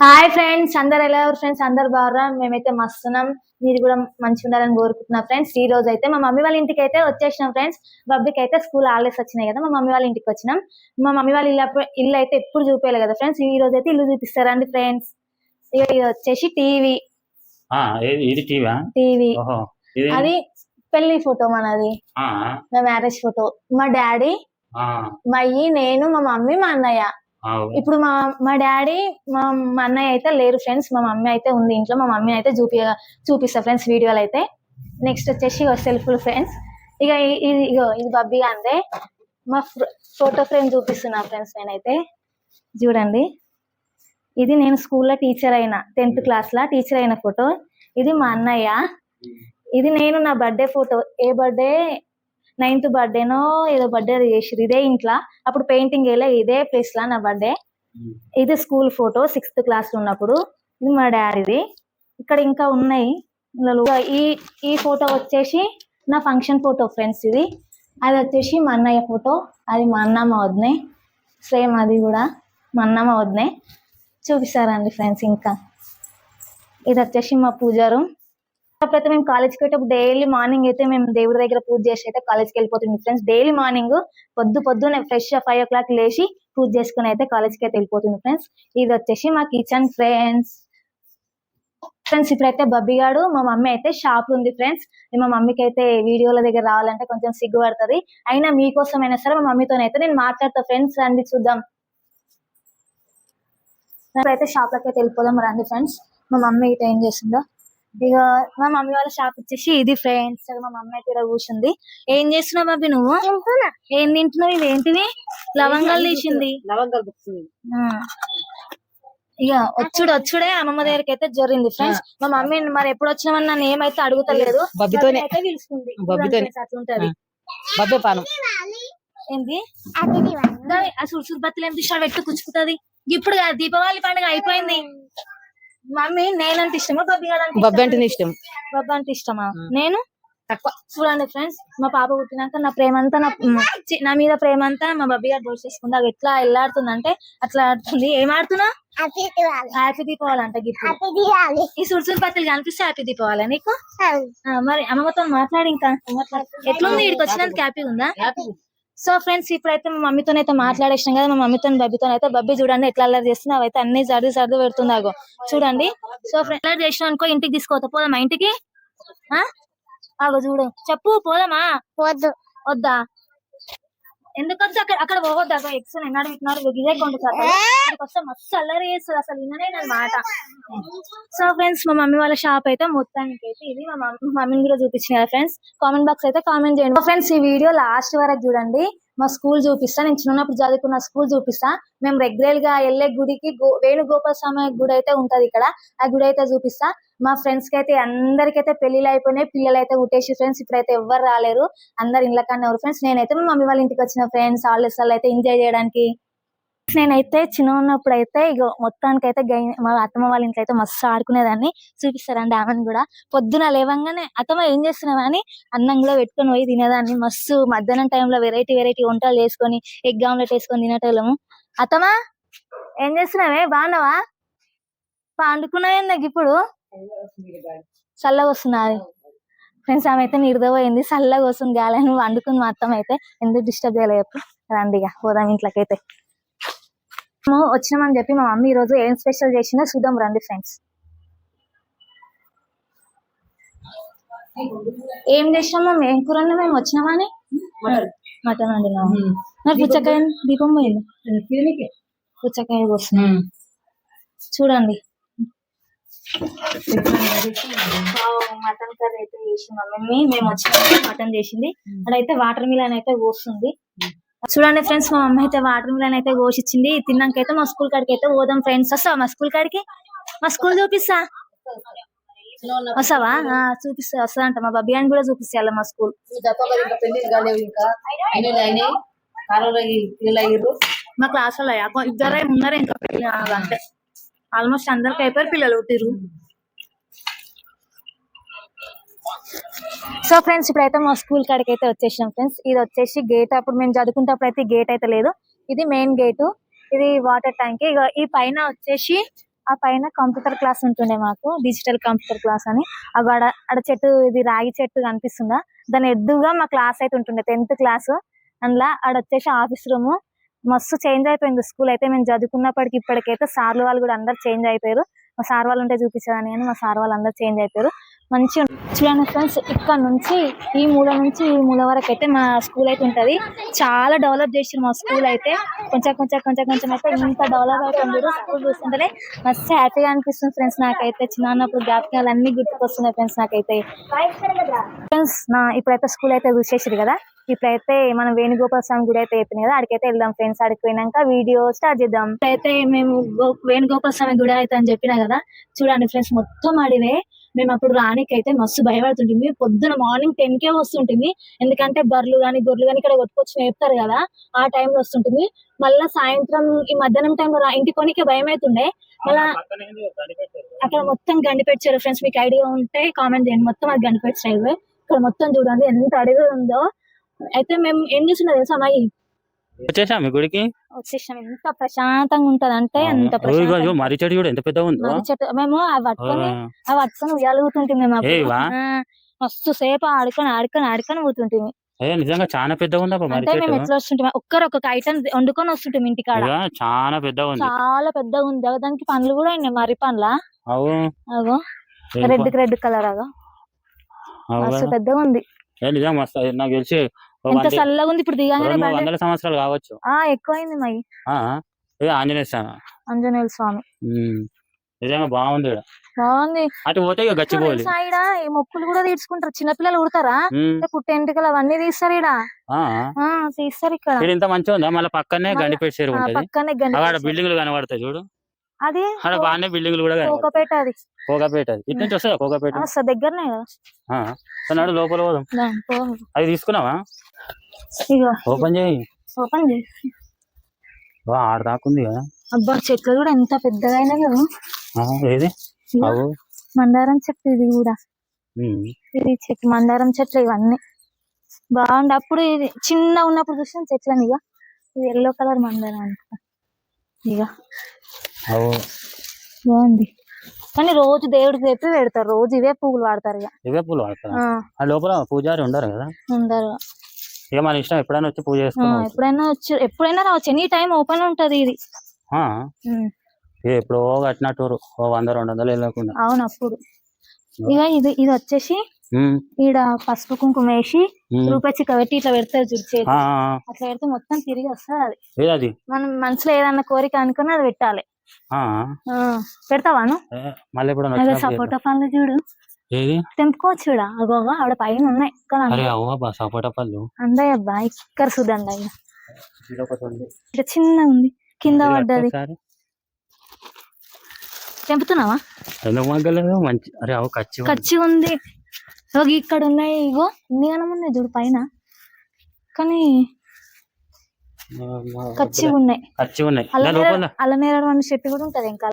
Hi friends అందరు ఎలా friends? అందరు బాగా మేమైతే మస్తున్నాం. మీరు కూడా మంచిగా ఉండాలని కోరుకుంటున్నా ఫ్రెండ్స్. ఈ రోజు అయితే మా మమ్మీ వాళ్ళ ఇంటికి అయితే వచ్చేసినాం ఫ్రెండ్స్. బబ్బీకి అయితే స్కూల్ హాలిడేస్ వచ్చినాయి కదా మా మమ్మీ వాళ్ళ ఇంటికి వచ్చినాం. మా మమ్మీ వాళ్ళ ఇల్లు ఇల్లు అయితే ఎప్పుడు చూపేయాలి కదా ఫ్రెండ్స్? ఈ రోజు అయితే ఇల్లు చూపిస్తారండి ఫ్రెండ్స్. ఇది వచ్చేసి టీవీ. ఇది టీవా అది పెళ్ళి ఫోటో మనది. నా మ్యారేజ్ ఫోటో. మా డాడీ మా అయ్యి నేను మా మమ్మీ మా అన్నయ్య. ఇప్పుడు మా మా డాడీ మా మా అన్నయ్య అయితే లేరు ఫ్రెండ్స్. మా మమ్మీ అయితే ఉంది ఇంట్లో. మా మమ్మీ అయితే చూపి చూపిస్తా ఫ్రెండ్స్ వీడియోలు అయితే. నెక్స్ట్ వచ్చేసి సెల్ఫ్ ఫ్రెండ్స్. ఇక ఇది ఇగో ఇది బబ్బీ అందే మా ఫోటో ఫ్రేమ్ చూపిస్తున్నా ఫ్రెండ్స్ నేనైతే. చూడండి. ఇది నేను స్కూల్లో టీచర్ అయిన టెన్త్ క్లాస్లో టీచర్ అయిన ఫోటో. ఇది మా అన్నయ్య. ఇది నేను నా బర్త్డే ఫోటో. ఏ బర్త్డే నైన్త్ బర్త్డేనో ఏదో బర్త్డే చేసిరు ఇదే ఇంట్లో. అప్పుడు పెయింటింగ్ వేయలే ఇదే ప్లేస్ లా నా బర్త్డే ఇది స్కూల్ ఫోటో సిక్స్త్ క్లాస్లో ఉన్నప్పుడు. ఇది మా డాడీది ఇక్కడ ఇంకా ఉన్నాయి. ఈ ఈ ఫోటో వచ్చేసి నా ఫంక్షన్ ఫోటో ఫ్రెండ్స్ ఇది. అది వచ్చేసి మా అన్నయ్య ఫోటో అది మా అన్నమ్మ వదినే. సేమ్ అది కూడా మా అన్నమ్మ వదినే. చూపిస్తారండి ఫ్రెండ్స్ ఇంకా. ఇది వచ్చేసి మా పూజ రూమ్ అప్పుడైతే మేము కాలేజ్కి వెళ్ళేటప్పుడు డైలీ మార్నింగ్ అయితే మేము దేవుడి దగ్గర పూజ చేసి అయితే కాలేజ్కి వెళ్ళిపోతుంది ఫ్రెండ్స్ డైలీ మార్నింగ్ పొద్దు పొద్దునే ఫ్రెష్ ఫైవ్ ఓ క్లాక్ లేచి పూజ చేసుకుని అయితే కాలేజ్కి అయితే వెళ్ళిపోతుంది ఫ్రెండ్స్ ఇది వచ్చేసి మా కిచెన్ ఫ్రెండ్స్ ఫ్రెండ్స్ ఇప్పుడైతే బబ్బీ గాడు మా మమ్మీ అయితే షాప్ ఉంది ఫ్రెండ్స్ మా మమ్మీకి అయితే వీడియోల దగ్గర రావాలంటే కొంచెం సిగ్గుపడుతుంది అయినా మీకోసం అయినా సరే మా మమ్మీతో అయితే నేను మాట్లాడతా. ఫ్రెండ్స్ రండి చూద్దాం. ఇప్పుడైతే షాప్లోకి అయితే వెళ్ళిపోదాం రండి ఫ్రెండ్స్ మా మమ్మీ అయితే ఏం చేసిందో ఇక మా మమ్మీ వాళ్ళ షాప్ వచ్చేసి ఇది ఫ్రెండ్స్ మా మమ్మీ అయితే ఇక్కడ కూర్చుంది. ఏం చేస్తున్నావు బాబీ నువ్వు? ఏం తింటున్నావు? ఇవి ఏంటివి లవంగాలు తీసింది. ఇక వచ్చుడు వచ్చుడే అమ్మమ్మ దగ్గరికి అయితే జరిగింది. ఫ్రెండ్స్ మా మమ్మీ మరి ఎప్పుడు వచ్చినామని నన్ను ఏమైతే అడుగుతలేదు. బబ్బితోనే. అట్లుంటది బబ్బే పానం. ఏంది? ఆ బత్తులు ఏం పెట్టు కూర్చుకుంటది ఇప్పుడు దీపావళి పండుగ అయిపోయింది. మమ్మీ నేనంటే ఇష్టమా? బబ్బి గారు బబ్బే అంటే ఇష్టం. బబ్బా అంటే ఇష్టమా. నేను తక్కువ. చూడండి ఫ్రెండ్స్ మా పాప పుట్టినాక నా ప్రేమ అంతా నా చి- నా మీద ప్రేమ అంతా మా బబ్బీ గారు దోష చేసుకుంది. అది ఎట్లా ఎల్లాడుతుంది అంటే అట్లా ఆడుతుంది. ఏం ఆడుతున్నా? హ్యాపీ దీపావళి అంట ఇప్పుడు ఈ సుడుసుడు పత్తులు కనిపిస్తే హ్యాపీ దీపావళి నీకు? ఆ, మరి అమ్మమ్మతో మాట్లాడి ఇంకా. ఎట్లుంది ఇక్కడికి వచ్చినందుకు? హ్యాపీ ఉందా? సో ఫ్రెండ్స్ ఇప్పుడైతే మా మమ్మీతో అయితే మాట్లాడేసినాం కదా మా మమ్మీతో బబ్బీతో అయితే బబ్బీ చూడండి ఎట్లా అల్లరి చేస్తుంది అవైతే అన్ని సర్ది సర్ది పెడుతుంది అగో చూడండి. సో ఫ్రెండ్స్ అల్లరి చేసినాం అనుకో ఇంటికి తీసుకోవద్దా పోదామా ఇంటికి? ఆ? అగో చూడు. చెప్పు పోదామా? వద్దు. వద్దా? ఎందుకంటే అక్కడ? అక్కడ పోవద్దు అక్కడ ఎక్స్ ఎన్నాడు పెట్టినారు? ఇదే కొండ సార్ వస్తే మస్తు అల్లరి చేస్తుంది అసలు విననే నా మాట. సో ఫ్రెండ్స్ మా మమ్మీ వాళ్ళ షాప్ అయితే మొత్తానికి అయితే ఇది. మా మమ్మీ మమ్మీని కూడా చూపించిన ఫ్రెండ్స్ కామెంట్ బాక్స్ అయితే కామెంట్ చేయండి. ఫ్రెండ్స్ ఈ వీడియో లాస్ట్ వరకు చూడండి. మా స్కూల్ చూపిస్తా. నేను చిన్నప్పుడు చదువుకున్న స్కూల్ చూపిస్తా. మేము రెగ్యులర్గా వెళ్ళే గుడికి గో- వేణుగోపాల స్వామి గుడి అయితే ఉంటది ఇక్కడ. ఆ గుడి అయితే చూపిస్తా. మా ఫ్రెండ్స్కి అయితే అందరికైతే పెళ్ళిళ్ళు అయిపోయినాయి. పిల్లలు అయితే ఉట్టేసి ఫ్రెండ్స్ ఇప్పుడైతే ఎవ్వరు రాలేరు. అందరు ఇళ్ళకన్నా ఎవరు ఫ్రెండ్స్ నేనైతే మా మమ్మీ వాళ్ళ ఇంటికి వచ్చిన ఫ్రెండ్స్ హాలిడేస్ అయితే ఎంజాయ్ చేయడానికి నేనైతే చిన్న ఉన్నప్పుడు అయితే ఇక మొత్తానికి అయితే మా అత్తమ్మ వాళ్ళ ఇంట్లో అయితే మస్తు ఆడుకునేదాన్ని. చూపిస్తారండి ఆమెను కూడా. పొద్దున లేవంగానే అత్తమ్మ ఏం చేస్తున్నావు అని అన్నం కూడా పెట్టుకొని పోయి తినేదాన్ని. మస్తు మధ్యాహ్నం టైంలో వెరైటీ వెరైటీ వంటలు చేసుకొని ఎగ్ ఆమ్లెట్ వేసుకొని తినేటోళ్ళము. అత్తమ్మ ఏం చేస్తున్నావే? బాగున్నావా? పండుకున్నావే నాకు ఇప్పుడు? చల్లగా వస్తున్నారు ఫ్రెండ్స్ ఆమె అయితే నిద్రపోయింది చల్లగా వస్తుంది గాలి అని వండుకుని మా అత్తమ్మ అయితే. ఎందుకు డిస్టర్బ్ చేయలేదు రండి ఇక పోదాం ఇంట్లోకి అయితే మేము వచ్చినామని చెప్పి మా మమ్మీ ఈ రోజు ఏం స్పెషల్ చేసిందో చూద్దాం రండి ఫ్రెండ్స్ ఏం చేసినాం మేము ఏం కూర? మేము వచ్చినామని మటన్. వండినాం మరి పుచ్చకాయ దీపం పోయింది? పుచ్చకాయ కోసం చూడండి. మటన్ కర్రీ అయితే చేసింది? మమ్మీ మేము వచ్చిన మటన్ చేసింది. అక్కడైతే వాటర్ మిలన్ అయితే కోస్తుంది. చూడండి ఫ్రెండ్స్ మా మమ్మీ అయితే వాటర్ మిలన్ అయితే కోసిచ్చింది తిన్నాకైతే మా స్కూల్ కాడికి అయితే పోదాం ఫ్రెండ్స్. వస్తావా మా స్కూల్ కాడికి? మా స్కూల్ చూపిస్తా. వస్తావా? చూపిస్తా. వస్తా అంట మా బబ్బీ అని కూడా చూపిస్తా మా స్కూల్. మా క్లాస్లో ఇద్దరే ఉన్నారే ఇంకా అంతే. ఆల్మోస్ట్ అందరికి అయిపోయారు పిల్లలు పుట్టిరు సో ఫ్రెండ్స్ ఇప్పుడైతే మా స్కూల్ కాడికి అయితే వచ్చేసాం ఫ్రెండ్స్ ఇది వచ్చేసి గేట్ అప్పుడు మేము చదువుకుంటప్పుడు అయితే గేట్ అయితే లేదు. ఇది మెయిన్ గేట్ ఇది వాటర్ ట్యాంక్ ఇక ఈ పైన వచ్చేసి ఆ పైన కంప్యూటర్ క్లాస్ ఉంటుండే మాకు. డిజిటల్ కంప్యూటర్ క్లాస్ అని. అవి ఆడ చెట్టు ఇది రాగి చెట్టు కనిపిస్తుందా? దాని ఎద్దుగా మా క్లాస్ అయితే ఉంటుండే టెన్త్ క్లాస్ అందులో ఆడ వచ్చేసి ఆఫీస్ రూమ్ మస్తు చేంజ్ అయిపోయింది స్కూల్ అయితే. మేము చదువుకున్నప్పటికి ఇప్పటికైతే సార్లు వాళ్ళు కూడా అందరు చేంజ్ అయిపోయారు. మా సార్ వాళ్ళు ఉంటే చూపించదని కానీ మా సార్ వాళ్ళు అందరు చేంజ్ అయిపోయారు. మంచిగా చూడండి ఫ్రెండ్స్ ఇక్కడ నుంచి ఈ మూల నుంచి ఈ మూల వరకు అయితే మా స్కూల్ అయితే ఉంటది. చాలా డెవలప్ చేసారు మా స్కూల్ అయితే. కొంచెం కొంచెం కొంచెం కొంచెం అయితే ఇంత డెవలప్ అవుతుంది. స్కూల్ చూస్తుంటే మస్తు హ్యాపీగా అనిపిస్తుంది ఫ్రెండ్స్ నాకైతే. చిన్నప్పుడు జ్ఞాపకాలు అన్ని గుర్తుకొస్తున్నాయి ఫ్రెండ్స్ నాకైతే. ఫ్రెండ్స్ నా ఇప్పుడైతే స్కూల్ అయితే చూసేసారు కదా. ఇప్పుడైతే మనం వేణుగోపాల స్వామి గుడి అయితే అయిపోయింది కదా. అడికైతే వెళ్దాం ఫ్రెండ్స్ అడికి పోయినాక వీడియో స్టార్ట్ చేద్దాం. అయితే మేము వేణుగోపాల స్వామి గుడి అయితే అని చెప్పినా కదా. చూడండి ఫ్రెండ్స్ మొత్తం అడివే మేము అప్పుడు రానికి అయితే మస్తు భయపడుతుంటుంది పొద్దున మార్నింగ్ టెన్ కే వస్తుంటుంది ఎందుకంటే బర్రెలు గాని గొర్రెలు గాని ఇక్కడ కొట్టుకొచ్చి మేపుతారు కదా ఆ టైంలో వస్తుంటుంది మళ్ళా సాయంత్రం ఈ మధ్యాహ్నం టైంలో ఇంటి కొనికే భయం అవుతుండే మళ్ళా అక్కడ మొత్తం గండి పెట్టారు ఫ్రెండ్స్ మీకు ఐడియా ఉంటే కామెంట్ చేయండి. మొత్తం అది గండి పెట్టారు. ఇక్కడ మొత్తం చూడండి ఎంత అడిగి ఉందో. అయితే మేము ఏం చేస్తున్నా తెలుసా అమ్మాయి వచ్చేసా మీ గుడికి? వచ్చేసాం. ఎంత ప్రశాంతంగా ఉంటది అంటే మర్రి చెట్టు కూడా ఎంత ఉందో. చెట్టు మేము అవి పట్టుకొని అవి పట్టుకొని ఉయ్యాలుగుతుంటే మేము మస్తు సేపు ఆడుకొని ఆడుకొని ఆడుకొని పోతుంటిమి. ఏ నిజంగా చాలా పెద్దగా ఉంది అంటే మేము ఎట్లా వస్తుంటాం ఒక్కరు ఒక్కొక్క ఐటమ్ వండుకొని వస్తుంటాం ఇంటికాడ. చాలా పెద్దగా ఉంది. చాలా పెద్దగా ఉంది. దానికి పండ్లు కూడా ఉన్నాయి మరి పండ్ల. అగో. రెడ్ రెడ్ కలర్ అగో. మస్తు. పెద్దగా ఉంది. ఏ నిజంగా మస్తు నాకు తెలిసి ఎంత చల్లగా ఉంది ఇప్పుడు బండి వందల సంవత్సరాలు కావచ్చు. ఆ ఎక్కువైంది మై ఆ, ఏ ఆంజనేయ స్వామి. ఆంజనేయుల స్వామి. నిజంగా బాగుంది ఈడ. బాగుంది. అటు పోతే ఇక గచ్చిపోలి సైడ్ ఈ మొక్కులు కూడా తీర్చుకుంటారు. చిన్నపిల్లలు కుడతారా ఉమ్. పుట్ట ఎంటికలు అవన్నీ తీస్తారు ఈడ. తీస్తారు ఇక్కడ. ఇంత మంచిగా ఉందా? మళ్ళీ పక్కనే గండిపేట ఉంటది. పక్కనే గండి. బిల్డింగ్లు కనబడతాయి చూడు. అది? అక్కడ బాగానే బిల్డింగ్లు కూడా కోకపేట అది. కోకపేట అది. ఇటు నుంచి వస్తుందా కోకపేట? దగ్గరనే కదా. లోపల పోదాం. అది తీసుకున్నావా? ఇగో. ఓపెన్ చేయి. ఓపెన్ చేయి. వా, ఆడ దాకుంది కదా. అబ్బా చెట్లు కూడా ఎంత పెద్దగా అయినా కదా. ఏది? మందారం చెట్టు ఇది కూడా. ఇది చెట్టు మందారం చెట్లు ఇవన్నీ. బాగుంది. అప్పుడు ఇది చిన్న ఉన్నప్పుడు చూసిన చెట్లని ఇక ఇది ఎల్లో కలర్ మందారం అనుకుంటా ఇక బాగుంది. కానీ రోజు దేవుడికి తెప్పి పెడతారు. రోజు ఇవే పువ్వులు వాడతారు ఇక ఇవే పూలు వాడతారా? లోపల పూజారి ఉండరు కదా? ఉండరు. ఇక మన ఇష్టం ఎప్పుడైనా వచ్చి పూజ చేసుకోవచ్చు ఎప్పుడైనా వచ్చి ఎప్పుడైనా రావచ్చు. ఎనీ టైం ఓపెన్ ఉంటది ఇది. ఇది ఎప్పుడో కట్టిన టూరు ఓ వంద రెండు వందలు వెళ్ళకుండా. అవును అప్పుడు. ఇక ఇది ఇది వచ్చేసి ఈడ పసుపు కుంకుమ వేసి. రూపాయి చిక్క పెట్టి ఇట్లా పెడతారు ఆ. అట్లా పెడితే మొత్తం తిరిగి వస్తుంది అది. మనం మనసులో ఏదన్నా కోరిక అనుకుని అది పెట్టాలి. పెడతావాను మళ్ళీ సపోటా పండ్లు చూడు. ఏది? తెంపుకోవచ్చు చూడ. అగోగా ఆవిడ పైన ఉన్నాయి అరే అవ్వ బా సపోటా పళ్ళు. అందాయి అబ్బా ఇక్కడ చూడండి అయ్యా ఇది ఒకటి ఉంది. ఇక్కడ చిన్న ఉంది. కింద పడ్డది. తెంపుతున్నావా? ఎందుకు మగ్గలేదు? మంచి అరే అవు కచ్చి ఉంది. కచ్చి ఉంది. ఇగో ఇక్కడ ఉన్నాయి. ఇగో ఇన్ని గనం ఉన్నాయి చూడు పైన. కానీ కచ్చి ఉన్నాయి. కచ్చి ఉన్నాయి. అల్లనేరడు అనే చెట్టు కూడా ఉంటది ఇంకా.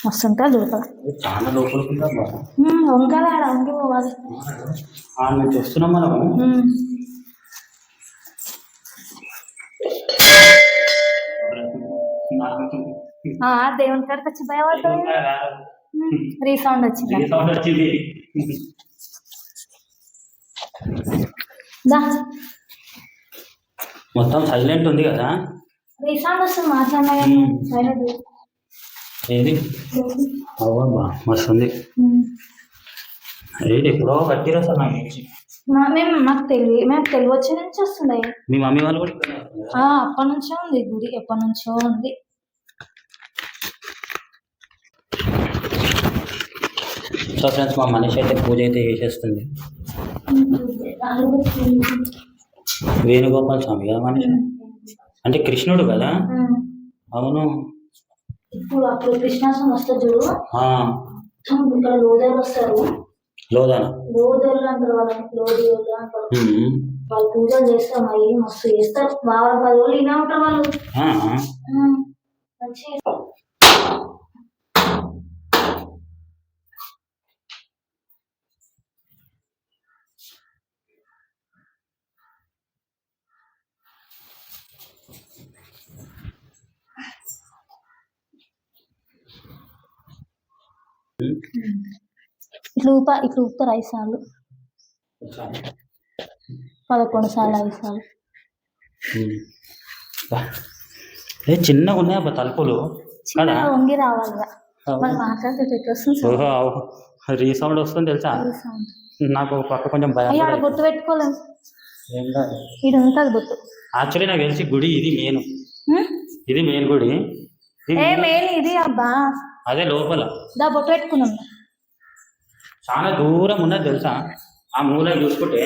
మస్తు ఉంటుంది లోపల చాలా ఆడ వంగి పోవాలి. ఆ నుంచి వస్తున్నాం మనం దేవుని కాడికి వచ్చి భయపడతావు? రీసౌండ్ వచ్చింది? మొత్తం సైలెంట్ ఉంది కదా? రీసౌండ్ వస్తుంది మాట్లాడినా కానీ ఉమ్. ఏది అవ్వబ్బా మస్తు ఉంది ఉమ్. ఏంటి ఎప్పుడో కట్టిరా సార్ నాకు తెలిసి. మేము మాకు తెలియ మేము తెలివి వచ్చి నుంచి వస్తుండే. మీ మమ్మీ వాళ్ళు కూడా అప్పటి నుంచో ఉంది గుడి ఎప్పటి నుంచో ఉంది. సో ఫ్రెండ్స్ మా మనిషి అయితే పూజ అయితే చేసేస్తుంది. వేణుగోపాల స్వామి కదా మనిషి? అంటే కృష్ణుడు కదా. అవును. ఇప్పుడు అప్పుడు కృష్ణాష్టమి వస్తుంది చూడు ఇక్కడ లోదర్లు వస్తారు. లోదాన లోదర్లు అంటారు వాళ్ళని లోదర్లు అంటారు. ఉమ్. వాళ్ళు పూజలు చేస్తారు మరి మస్తు చేస్తారు. వారం పది రోజులు ఇనే ఉంటారు వాళ్ళు. మంచిగా ఇట్లా ఊప ఇట్లా ఊపుతారు ఐదు సార్లు. పదకొండు సార్లు ఐదు సార్లు. ఏ చిన్నగా ఉన్నాయి అబ్బా తలుపులు? చిన్నగా వంగి మనం ఎట్లా వస్తుంది? సార్ రీసౌండ్ వస్తుంది తెలుసా? ఈ sound. నాకు ఒక పక్క కొంచెం భయం అయ్యో ఆడ పెట్టుకోలేము కాదు. ఇది ఉంటుంది బొట్టు. యాక్చువల్లీ నాకు తెలిసి గుడి ఇది మెయిన్ హ్మ్? ఇది మెయిన్ గుడి. ఇది ఏ మెయిన్ ఇది అబ్బా. అదే లోపల. దా బొట్టు పెట్టుకుందాం. చాలా దూరం ఉన్నది తెలుసా? ఆ మూల చూసుకుంటే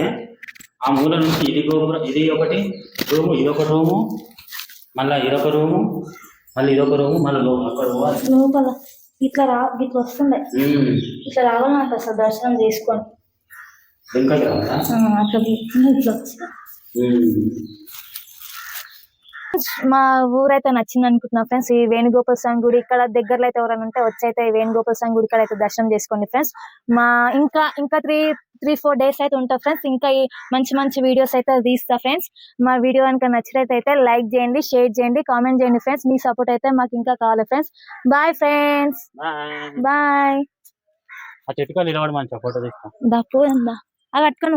ఆ మూల నుంచి ఇది గోపురం ఇది ఒకటి రూము ఇదొక రూము మళ్ళీ ఇదొక రూము మళ్ళీ ఇదొక రూము మళ్ళీ లోపల ఒక రూము అది. లోపల ఇట్లా రా ఇట్లా వస్తుండే. ఇట్లా రావాలంట సార్ దర్శనం అట్లా ఇట్లా. మా ఊరైతే నచ్చింది అనుకుంటున్నా ఫ్రెండ్స్. ఈ వేణుగోపాల స్వామి గుడి ఇక్కడ దగ్గరలో అయితే ఎవరైనా ఉంటే వచ్చి అయితే ఈ వేణుగోపాల స్వామి గుడి ఇక్కడ అయితే దర్శనం చేసుకోండి ఫ్రెండ్స్. మా ఇంకా ఇంకా త్రీ త్రీ ఫోర్ డేస్ అయితే ఉంటా ఫ్రెండ్స్. ఇంకా ఈ మంచి మంచి వీడియోస్ అయితే తీస్తా ఫ్రెండ్స్. మా వీడియో కనుక నచ్చినట్లయితే లైక్ చేయండి షేర్ చేయండి కామెంట్ చేయండి ఫ్రెండ్స్. మీ సపోర్ట్ అయితే మాకు ఇంకా కావాలి friends. Bye friends bye. Bye ఆ చెట్టుకాలు నిలబడి మంచిగా ఫోటో తీస్తాం. దా పోయిందా అది పట్టుకొని